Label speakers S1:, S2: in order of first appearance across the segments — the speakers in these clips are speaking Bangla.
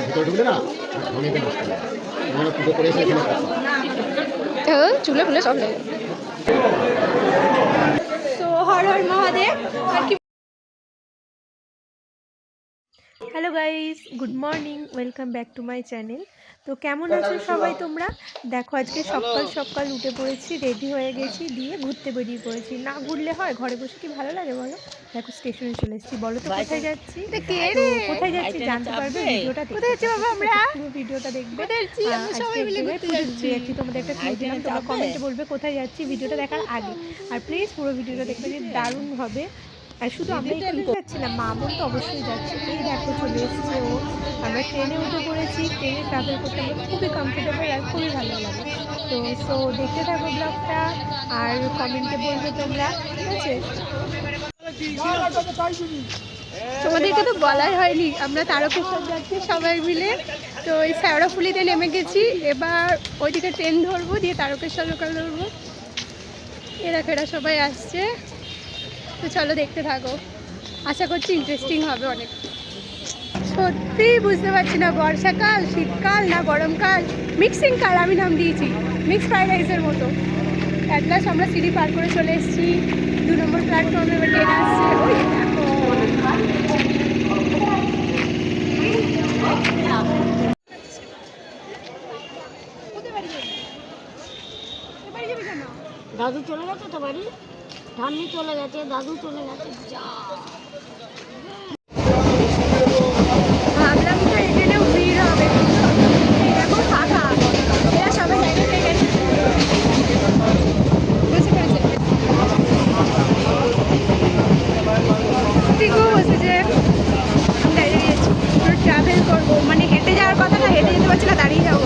S1: ভিতরে ঢুকলে না অনেকে নষ্ট হবে আমরা পুজো করে এসে এখানে।
S2: হ্যাঁ চুলে ফুলে সব লেগে সো হর হর মহাদেব আর কি hello guys good morning welcome back to my channel তো কেমন আছো সবাই? তোমরা? দেখো আজকে সকাল সকাল উঠে পড়েছি রেডি হয়ে গেছি দিয়ে ঘুরতে বেরিয়ে পড়েছি। না ঘুরলে হয়? ঘরে বসে কি ভালো লাগে বলো? দেখো স্টেশনে চলে এসেছি। বলো তো কোথায় যাচ্ছি? তো কোথায় যাচ্ছি জানতে পারবে? ভিডিওটা কোথায় যাচ্ছি বাবা আমরা? পুরো ভিডিওটা দেখবে। যাচ্ছি? তোমাদের একটা ক্লিপ দিলাম। তোমরা কমেন্টে বলবে কোথায় যাচ্ছি। ভিডিওটা দেখার আগে। আর প্লিজ পুরো ভিডিওটা দেখবে যে দারুণ হবে। আর শুধু আমরা একটু যাচ্ছি না মা বোন তো অবশ্যই যাচ্ছে। এই দেখো চলে এসেছে ও। আমরা ট্রেনে উঠে পড়েছি ট্রেনে ট্রাভেল করতে আমরা খুবই কমফোর্টেবল আর খুবই ভালো লাগে। তো সো দেখতে থাকো ব্লগটা আর কমেন্টে বলবে তোমরা ঠিক আছে? তোমাদেরকে তো বলাই হয়নি আমরা তারকেশ্বর যাচ্ছি সবাই মিলে। তো এই শ্যাওড়াফুলিতে নেমে গেছি এবার ওইদিকে ট্রেন ধরবো দিয়ে তারকেশ্বর লোকাল ধরবো। এরা ফেরা সবাই আসছে। তো চলো দেখতে থাকো। আশা করছি ইন্টারেস্টিং হবে অনেক। সত্যি বুঝতে পারছি না, বর্ষাকাল, শীতকাল না গরমকাল। মিক্সিং কাল আমি নাম দিয়েছি মিক্স ফ্রাইড রাইসের মতো। অ্যাট লাস্ট আমরা সিঁড়ি পার করে চলে এসেছি, দু নম্বর প্ল্যাটফর্মে এবার ট্রেন আসছে?
S3: দাদু চলে গেছে তো বাড়ি? ঠাম্মি চলে গেছে দাদু চলে গেছে যা।
S2: দাঁড়িয়ে যাব।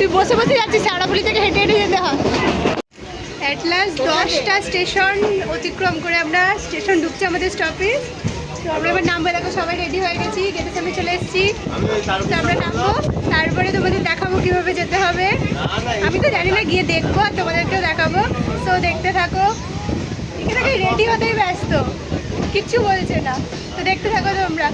S2: তুই বসে বসে যাচ্ছিস শ্যাওড়াফুলি থেকে হেঁটে হেঁটে যেতে হয়। অ্যাট লাস্ট দশটা স্টেশন অতিক্রম করে আমরা স্টেশন ঢুকছি আমাদের স্টপেজ তো আমরা এবার নামবো, দেখো সবাই রেডি হয়ে গেছি গেটের সামনে চলে এসেছি। তো আমরা নামবো, তারপরে তোমাদের দেখাবো কীভাবে যেতে হবে। আমি তো জানি না, গিয়ে দেখব আর তোমাদেরকেও দেখাবো। তো দেখতে থাকো। এখানে রেডি হতেই ব্যস্ত, কিচ্ছু বলছে না। তো দেখতে থাকো তোমরা।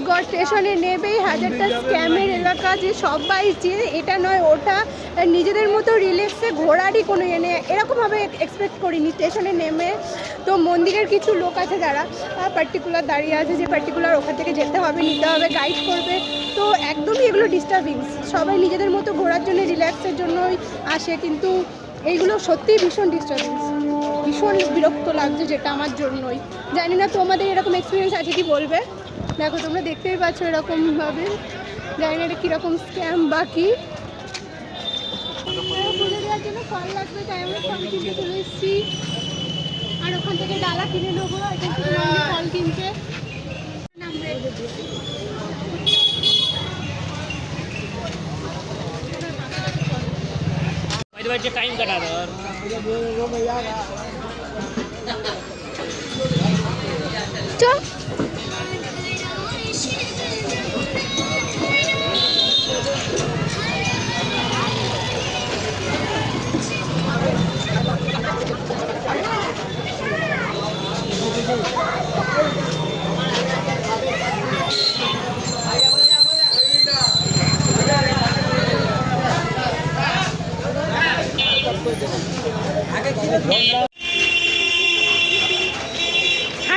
S2: ও মাই গড স্টেশনে নেবেই হাজারটা স্ক্যামের এলাকা যে সবাই যে এটা নয়, ওটা নিজেদের মতো রিল্যাক্সে ঘোরারই কোনো ইয়ে নেই। এরকমভাবে এক্সপেক্ট করিনি, স্টেশনে নেমে তো মন্দিরের কিছু লোক আছে যারা পার্টিকুলার দাঁড়িয়ে আছে যে পার্টিকুলার ওখান থেকে যেতে হবে, নিতে হবে গাইড করবে। তো একদমই এগুলো ডিস্টার্বিংস সবাই নিজেদের মতো ঘোরার জন্য রিল্যাক্সের জন্যই আসে, কিন্তু এইগুলো সত্যিই ভীষণ ডিস্টার্বেন্স ভীষণ বিরক্ত লাগছে যেটা আমার জন্যই। জানি না তোমাদের এরকম এক্সপিরিয়েন্স আছে কি বলবে? দেখো, তোমরা দেখতেই পাচ্ছ এরকমভাবে। জানি না এটা কীরকম স্ক্যাম বা কি। পুজো দেওয়ার জন্য ফল লাগবে তাই আমরা কিনতে আর ওখান থেকে ডালা কিনে ফল
S4: ধর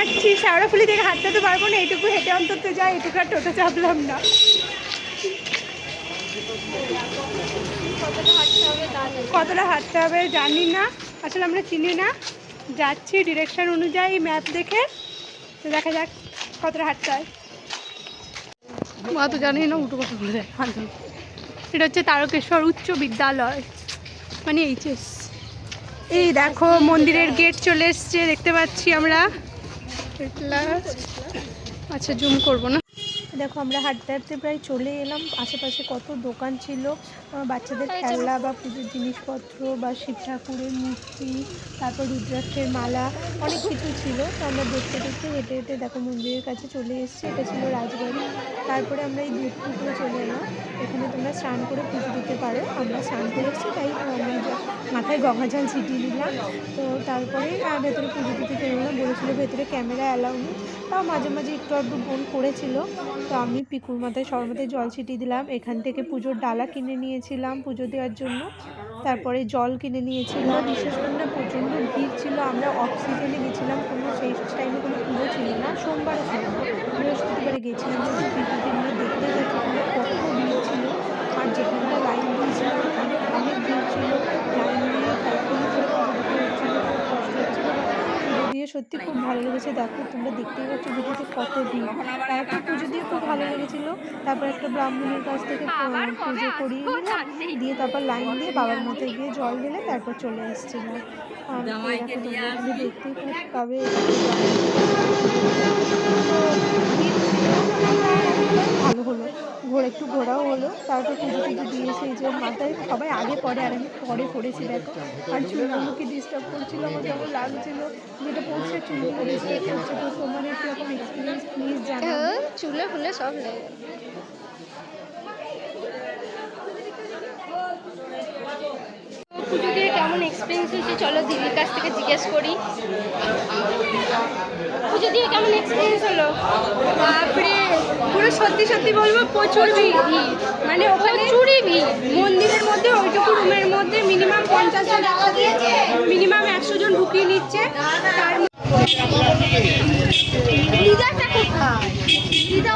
S2: হাঁটছি শ্যাওড়াফুলি থেকে হাঁটতে তো পারব না, এইটুকু হেঁটে অন্তত যাই এটুকু আর টোটো চাপলাম না। কতটা হাঁটতে হবে জানি না, আসলে আমরা চিনি না। যাচ্ছি ডিরেকশন অনুযায়ী ম্যাপ দেখে, তো দেখা যাক কতটা হাঁটতে হয়। তো জানি না, উল্টো কথা বলে দেয় এটা হচ্ছে তারকেশ্বর উচ্চ বিদ্যালয় মানে এইচএস। এই দেখো, মন্দিরের গেট চলে এসছে, দেখতে পাচ্ছি আমরা। আচ্ছা জুম করব না। দেখো আমরা হাঁটতে হাঁটতে প্রায় চলে এলাম। আশেপাশে কত দোকান ছিল? বাচ্চাদের খেলনা বা পুজোর জিনিসপত্র বা শিব ঠাকুরের মূর্তি তারপর রুদ্রাক্ষের মালা অনেক কিছু ছিল। তো আমরা দেখতে দেখতে হেঁটে হেঁটে দেখো মন্দিরের কাছে চলে এসেছি। এটা ছিল রাজবাড়ি। তারপরে আমরা এই দুধ পুকুরে চলে এলাম। এখানে তোমরা স্নান করে পুজো দিতে পারো। আমরা স্নান করে এসেছি তাই আমরা মাথায় গঙ্গা জল ছিটিয়ে দিলাম। তো তারপরে ভেতরে পুজো দিতে গেলাম বলেছিল ভেতরে ক্যামেরা অ্যালাউ নেই। তাও মাঝে মাঝে একটু আধটু বোন করেছিল। তো আমি পিকুর মাথায়, সবার মাথায় জল ছিটিয়ে দিলাম। এখান থেকে পুজোর ডালা কিনে নিয়েছিলাম পুজো দেওয়ার জন্য। তারপরে জল কিনে নিয়েছিলাম। বিশেষ করে না, প্রচণ্ড ভিড় ছিল। আমরা অফ সিজনে গেছিলাম, কোনো সেই টাইমে কোনো পুজো ছিল না। সোমবার ছিল। বৃহস্পতিবারে গেছিলাম। দেখতে গেছি কত ভিড় ছিল। আর যেখানটা লাইন দিয়েছিল অনেক অনেক ভিড় ছিল। লাইন দিয়ে তাড়াতাড়ি করে পুজো দিতে হচ্ছিল খুব কষ্ট হচ্ছিল পুজো দিয়ে সত্যি খুব ভালো লেগেছে। দেখো তোমরা দেখতেই পাচ্ছ ভিডিওতে কত ভিড়। একটা পুজো দিয়ে খুব ভালো লেগেছিলো। তারপর একটা ব্রাহ্মণের কাছ থেকে পুজো করিয়ে নিলাম। দিয়ে তারপর লাইন দিয়ে বাবার মতো গিয়ে জল দিলে তারপর চলে এসেছিলাম এখানে দেখতেই পাবে ঘোরা একটু ঘোরাও হলো, তারপর পুজো টুজো দিয়েছে। এই যে মাথায় সবাই আগে পরে আর আমি পরে পড়েছি দেখো। আর চুলগুলোকে ডিস্টার্ব করছিল, আমার যেমন লাগছিল, যেটা পড়ছে করছে, তো তোমার কীরকম এক্সপিরিয়েন্স প্লিজ জানাও।
S3: চুলে ফুলে সব লেগে পুজো কেমন এক্সপিরিয়েন্স হয়েছে? চলো দিদির কাছ থেকে জিজ্ঞেস করি। পুজো দিয়ে কেমন এক্সপিরিয়েন্স হলো?
S2: বাপরে পুরো সত্যি সত্যি বলব প্রচুর ভিড়। মানে ওখানে চুরি ভিড়। মন্দিরের মধ্যে ওইটুকু রুমের মধ্যে মিনিমাম পঞ্চাশ জন একসাথে মিনিমাম একশো জন ঢুকিয়ে নিচ্ছে। তার
S3: দিদাটা কোথায়? দিদা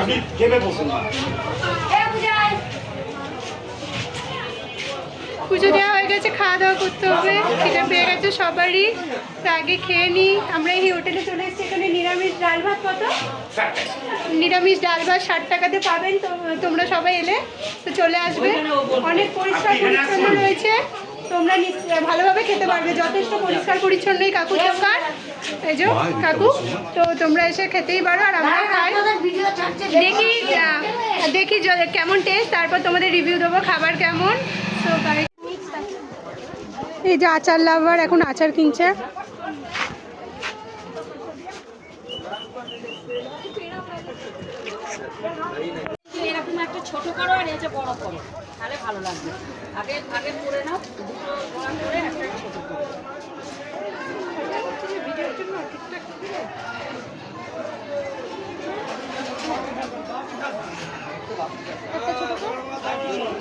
S1: আপনি কেবে বসুন
S2: পুজো দেওয়া হয়ে গেছে খাওয়া দাওয়া করতে হবে সেটা পেয়ে গেছে সবারই। তো আগে খেয়ে নিই আমরা এই হোটেলে চলে এসেছি এখানে নিরামিষ ডাল ভাত কত? নিরামিষ ডাল ভাত ষাট টাকাতে পাবেন তো তোমরা সবাই এলে তো চলে আসবে। অনেক পরিষ্কার পরিচ্ছন্ন রয়েছে তোমরা ভালোভাবে খেতে পারবে যথেষ্ট পরিষ্কার পরিচ্ছন্ন এই কাকুর দোকান এই যে কাকু তো তোমরা এসে খেতেই পারো আর আমরা খাই। দেখি দেখি কেমন টেস্ট তারপর তোমাদের রিভিউ দেবো খাবার কেমন। তো এই যে আচার লাভার এখন আচার কিনছে।
S5: এরকম একটা ছোট করো আর এটা বড় করো। তাহলে ভালো লাগবে।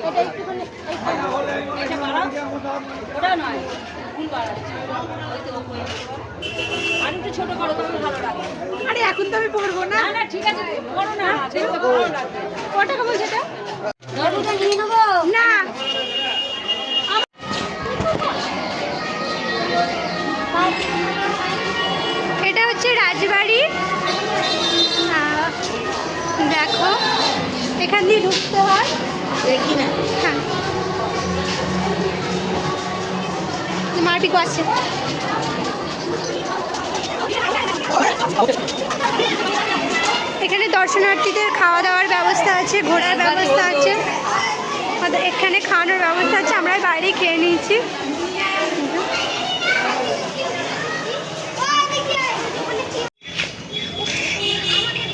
S3: এটা একটুখানি
S5: এটা বাড়াও। ওটা নয় বাড়াচ্ছে। আর একটু ছোট করো তাহলে ভালো লাগবে
S2: আরে এখন তো আমি পড়ব না।
S5: না না ঠিক আছে করো না। দেখতে ভালো লাগবে।
S2: ক টাকা বলছে এটা
S3: নিয়ে নেব?
S2: না। ঢুকতে হয়?
S3: দেখি না।
S2: হ্যাঁ। মাটি আছে এখানে দর্শনার্থীদের খাওয়া দাওয়ার ব্যবস্থা আছে ঘোরার ব্যবস্থা আছে। এখানে খাওয়ানোর ব্যবস্থা আছে আমরা বাইরেই খেয়ে নিয়েছি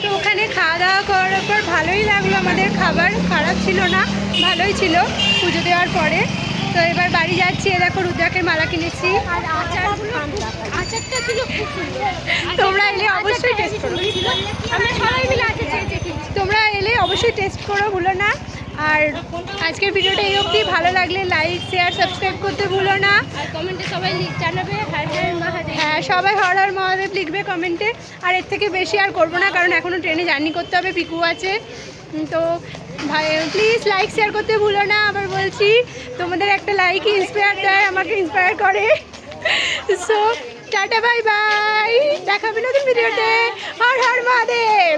S2: তো ওখানে খাওয়া দাওয়া করার পর ভালোই লাগল আমাদের খাবার খারাপ ছিল না ভালোই ছিল পুজো দেওয়ার পরে। তো এবার বাড়ি যাচ্ছি এ দেখো রুদ্রাকের মালা কিনেছি। তোমরা এলে অবশ্যই টেস্ট করো। তোমরা এলে অবশ্যই টেস্ট করো ভুলো না। আর আজকের ভিডিওটা এই অবধি। ভালো লাগলে লাইক শেয়ার সাবস্ক্রাইব করতে ভুলো না।
S3: আর কমেন্টে সবাই লিখ- জানাবে। হার
S2: হ্যাঁ সবাই হর হর মহাদেব লিখবে কমেন্টে আর এর থেকে বেশি আর করব না কারণ এখনও ট্রেনে জার্নি করতে হবে পিকু আছে। তো ভাই প্লিজ লাইক শেয়ার করতে ভুলো না আবার বলছি তোমাদের একটা লাইক ইন্সপায়ার দেয় আমাকে ইন্সপায়ার করে। সো টাটা বাই বাই দেখা হবে নতুন ভিডিওতে হর হর মহাদেব।